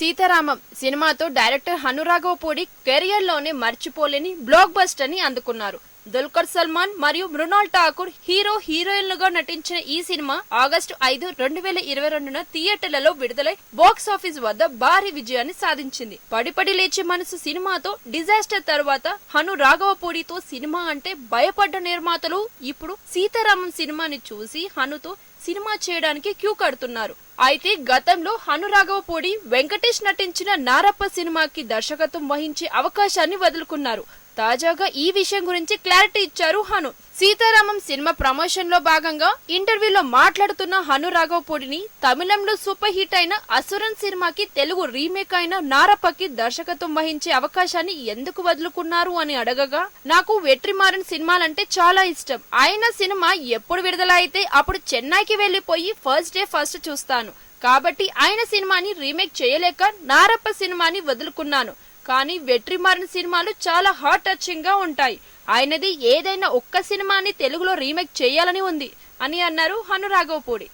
సీతారామం సినిమాతో డైరెక్టర్ హనురాఘవపూడి కెరియర్లోనే మర్చిపోలేని బ్లాక్ బస్టర్ని అందుకున్నారు. దుల్కర్ సల్మాన్ మరియు మృణాల్ ఠాకూర్ హీరో హీరోయిన్లుగా నటించిన ఈ సినిమా ఆగస్టు ఐదు రెండు వేల ఇరవై రెండున థియేటర్లలో విడుదలై బాక్స్ ఆఫీస్ వద్ద భారీ విజయాన్ని సాధించింది. పడిపడి లేచే మనసు సినిమాతో డిజాస్టర్ తర్వాత హను రాఘవపూడితో సినిమా అంటే భయపడ్డ నిర్మాతలు ఇప్పుడు సీతారామం సినిమాని చూసి హనుతో సినిమా చేయడానికి క్యూ కడుతున్నారు. అయితే గతంలో హనురాఘవపూడి వెంకటేష్ నటించిన నారప్ప సినిమాకి దర్శకత్వం వహించే అవకాశాన్ని వదులుకున్నారు. తాజాగా ఈ విషయం గురించి క్లారిటీ ఇచ్చారు హను. సీతారామం సినిమా ప్రమోషన్లో భాగంగా ఇంటర్వ్యూలో మాట్లాడుతున్న హను రాఘవపూడిని తమిళంలో సూపర్ హిట్ అయిన అసురన్ సినిమాకి తెలుగు రీమేక్ అయిన నారప్పకి దర్శకత్వం వహించే అవకాశాన్ని ఎందుకు వదులుకున్నారు అని అడగగా నాకు వెట్రిమారన్ సినిమాలంటే చాలా ఇష్టం. ఆయన సినిమా ఎప్పుడు విడుదల అయితే అప్పుడు చెన్నైకి వెళ్ళిపోయి ఫస్ట్ డే ఫస్ట్ చూస్తాను. కాబట్టి ఆయన సినిమాని రీమేక్ చేయలేక నారప్ప సినిమాని వదులుకున్నాను. కానీ వెట్రిమారన్ సినిమాలు చాలా హార్ట్ టచింగ్గా ఉంటాయి. ఆయనది ఏదైనా ఒక్క సినిమాని తెలుగులో రీమేక్ చేయాలని ఉంది అని అన్నారు హను రాఘవపూడి